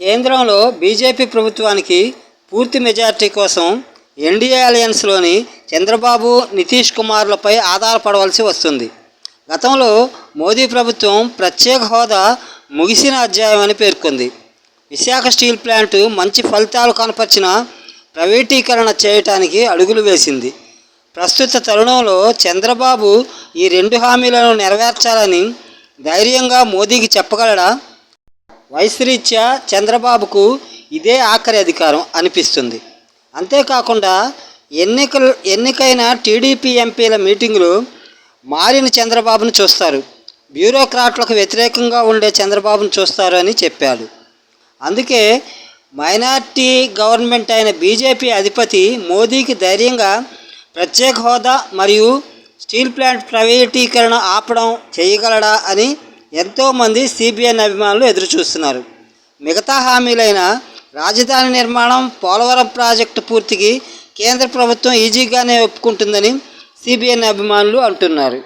కేంద్రంలో బీజేపీ ప్రభుత్వానికి పూర్తి మెజార్టీ కోసం ఎన్డీఏ అలయన్స్లోని చంద్రబాబు నితీష్ కుమార్లపై ఆధారపడవలసి వస్తుంది. గతంలో మోదీ ప్రభుత్వం ప్రత్యేక హోదా ముగిసిన అధ్యాయం అని పేర్కొంది. విశాఖ స్టీల్ ప్లాంటు మంచి ఫలితాలు కనపరిచిన ప్రైవేటీకరణ చేయటానికి అడుగులు వేసింది. ప్రస్తుత తరుణంలో చంద్రబాబు ఈ రెండు హామీలను నెరవేర్చాలని ధైర్యంగా మోదీకి చెప్పగలడా? వయసురీత్యా చంద్రబాబుకు ఇదే ఆఖరి అధికారం అనిపిస్తుంది. అంతేకాకుండా ఎన్నికలు ఎన్నికైన టీడీపీ ఎంపీల మీటింగులు మారిన చంద్రబాబును చూస్తారు. బ్యూరోక్రాట్లకు వ్యతిరేకంగా ఉండే చంద్రబాబును చూస్తారు అని చెప్పాడు అందుకే మైనార్టీ గవర్నమెంట్ అయిన బీజేపీ అధిపతి మోదీకి ధైర్యంగా ప్రత్యేక హోదా మరియు స్టీల్ ప్లాంట్ ప్రైవేటీకరణ ఆపడం చేయగలడా అని ఎంతోమంది సిబిఎన్ అభిమానులు ఎదురుచూస్తున్నారు మిగతా హామీలైన రాజధాని నిర్మాణం పోలవరం ప్రాజెక్టు పూర్తికి కేంద్ర ప్రభుత్వం ఈజీగానే ఒప్పుకుంటుందని సిబిఎన్ అభిమానులు అంటున్నారు.